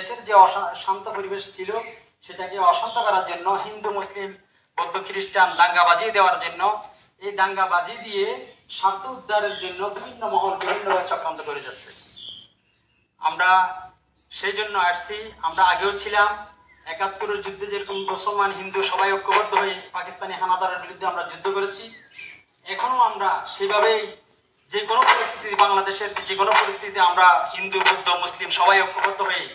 দেশের যে শান্ত পরিবেশ ছিল, সেটাকে অশান্ত করার জন্য হিন্দু, মুসলিম, বৌদ্ধ, খ্রিস্টান দাঙ্গা বাজিয়ে দেওয়ার জন্য, এই দাঙ্গা বাজিয়ে দিয়ে স্বার্থ উদ্ধারের জন্য বিভিন্ন মহল বিভিন্নভাবে চক্রান্ত করে যাচ্ছে। আমরা সেই জন্য আসছি, আমরা আগেও ছিলাম, একাত্তরের যুদ্ধে যেরকম মুসলমান, হিন্দু সবাই ঐক্যবদ্ধ হয়ে পাকিস্তানি হানাদারের বিরুদ্ধে আমরা যুদ্ধ করেছি। এখনও আমরা সেভাবেই যে কোনো পরিস্থিতি, বাংলাদেশের যে কোনো পরিস্থিতিতে আমরা হিন্দু, বৌদ্ধ, মুসলিম সবাই ঐক্যবদ্ধ হয়ে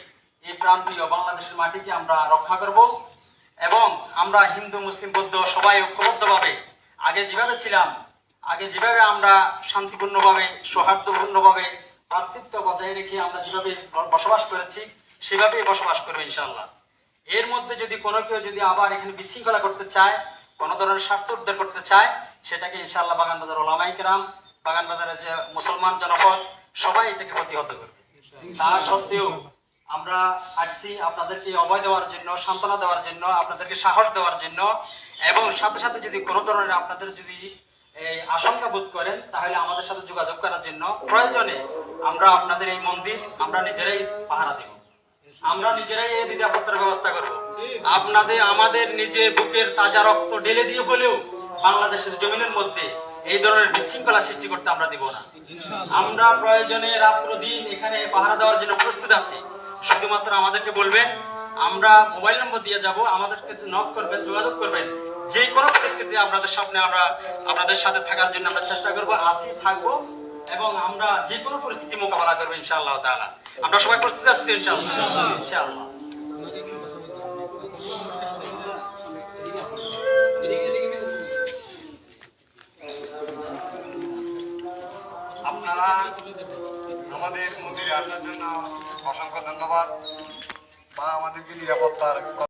এই প্রাণপ্রিয় বাংলাদেশের মাটিকে আমরা রক্ষা করব এবং আমরা হিন্দু, মুসলিম, বৌদ্ধ সবাই ঐক্যবদ্ধভাবে আগে যেভাবে ছিলাম, আগে যেভাবে আমরা শান্তিপূর্ণভাবে, সৌহার্দ্যপূর্ণভাবে, ভ্রাতৃত্ব বজায় রেখে আমরা যেভাবে বসবাস করেছি, সেভাবেই বসবাস করব ইনশাল্লাহ এর মধ্যে যদি কোনো কেউ যদি আবার এখানে বিশৃঙ্খলা করতে চায়, কোনো ধরনের স্বার্থ উদ্ধার করতে চায়, সেটাকে ইনশাল্লাহ বাগান বাজার ওলামাই কেরাম বাগান বাজারের যে মুসলমান জনপদ, সবাই এটাকে প্রতিহত করবে। তা সত্ত্বেও আমরা আসছি আপনাদেরকে অভয় দেওয়ার জন্য, সান্ত্বনা দেওয়ার জন্য, আপনাদেরকে সাহস দেওয়ার জন্য। এবং সাথে সাথে যদি কোনো ধরনের আপনাদের যদি এই আশঙ্কা বোধ করেন, তাহলে আমাদের সাথে যোগাযোগ করার জন্য প্রয়োজনে আমরা আপনাদের এই মন্দির আমরা নিজেরাই পাহারা দেব। আমরা নিজেরাই এই নিরাপত্তার ব্যবস্থা করব। আপনাদের, আমাদের নিজের বুকের তাজা রক্ত ঢেলে দিয়ে হলেও বাংলাদেশের জমিনের মধ্যে এই ধরনের বিশৃঙ্খলা সৃষ্টি করতে আমরা দিব না। আমরা প্রয়োজনে রাত্র দিন এখানে পাহারা দেওয়ার জন্য প্রস্তুত আছি। শুধুমাত্র আমাদেরকে বলবেন আমরা মোবাইল নম্বর দিয়ে যাব, আমাদেরকে নক করবেন, যোগাযোগ করবেন। যে কোনো পরিস্থিতি আপনাদের সামনে আমরা, আপনাদের সাথে থাকার জন্য আমরা চেষ্টা করব, আছি, থাকব, এবং আমরা যে কোনো পরিস্থিতি মোকাবেলা করব, ইনশাআল্লাহ তাআলা। আমরা সবাই প্রস্তুত আছি, ইনশাআল্লাহ? ইনশাআল্লাহ। আপনারা আমাদের মন্দিরে আসার জন্য অসংখ্য বা আমাদেরকে নিরাপত্তার